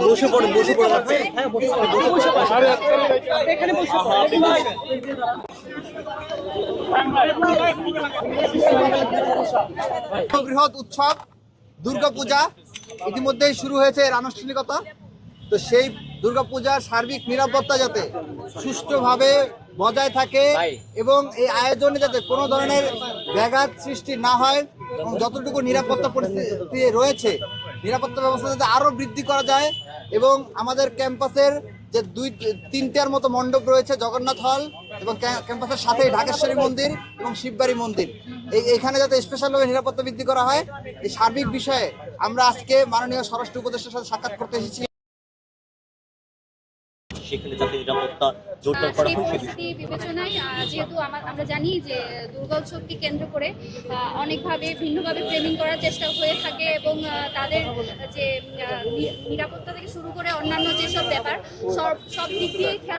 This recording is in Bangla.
বসে বসে বৃহৎ উৎসব দুর্গাপূজা ইতিমধ্যেই শুরু হয়েছে এর আনুষ্ঠানিকতা। তো সেই দুর্গাপূজার সার্বিক নিরাপত্তা যাতে সুষ্ঠুভাবে বজায় থাকে এবং এই আয়োজনে যাতে কোনো ধরনের ব্যাঘাত সৃষ্টি না হয় এবং যতটুকু নিরাপত্তা পরিস্থিতি রয়েছে, নিরাপত্তা ব্যবস্থা যাতে আরও বৃদ্ধি করা যায় এবং আমাদের ক্যাম্পাসের যে দুই, তিনটার মতো মণ্ডপ রয়েছে, জগন্নাথ হল এবং ক্যাম্পাসের সাথেই ঢাকেশ্বরী মন্দির এবং শিববাড়ি মন্দির। এই এখানে যাতে স্পেশালভাবে নিরাপত্তা বৃদ্ধি করা হয়, এই সার্বিক বিষয়ে আমরা আজকে মাননীয় স্বরাষ্ট্র উপদেষ্টার সাথে সাক্ষাৎ করতে এসেছি। সেখানে যাতে নিরাপত্তা জোরদার করা হয় সে বিষয়ে বিবেচনায় যেহেতু আমার জানি যে দুর্গা উৎসবকে কেন্দ্র করে অনেকভাবে ভিন্নভাবে ফ্রেমিং করার চেষ্টা হয়ে থাকে এবং তাদের যে নিরাপত্তা থেকে শুরু করে অন্যান্য যেসব ব্যাপার, সব সব দিক দিয়ে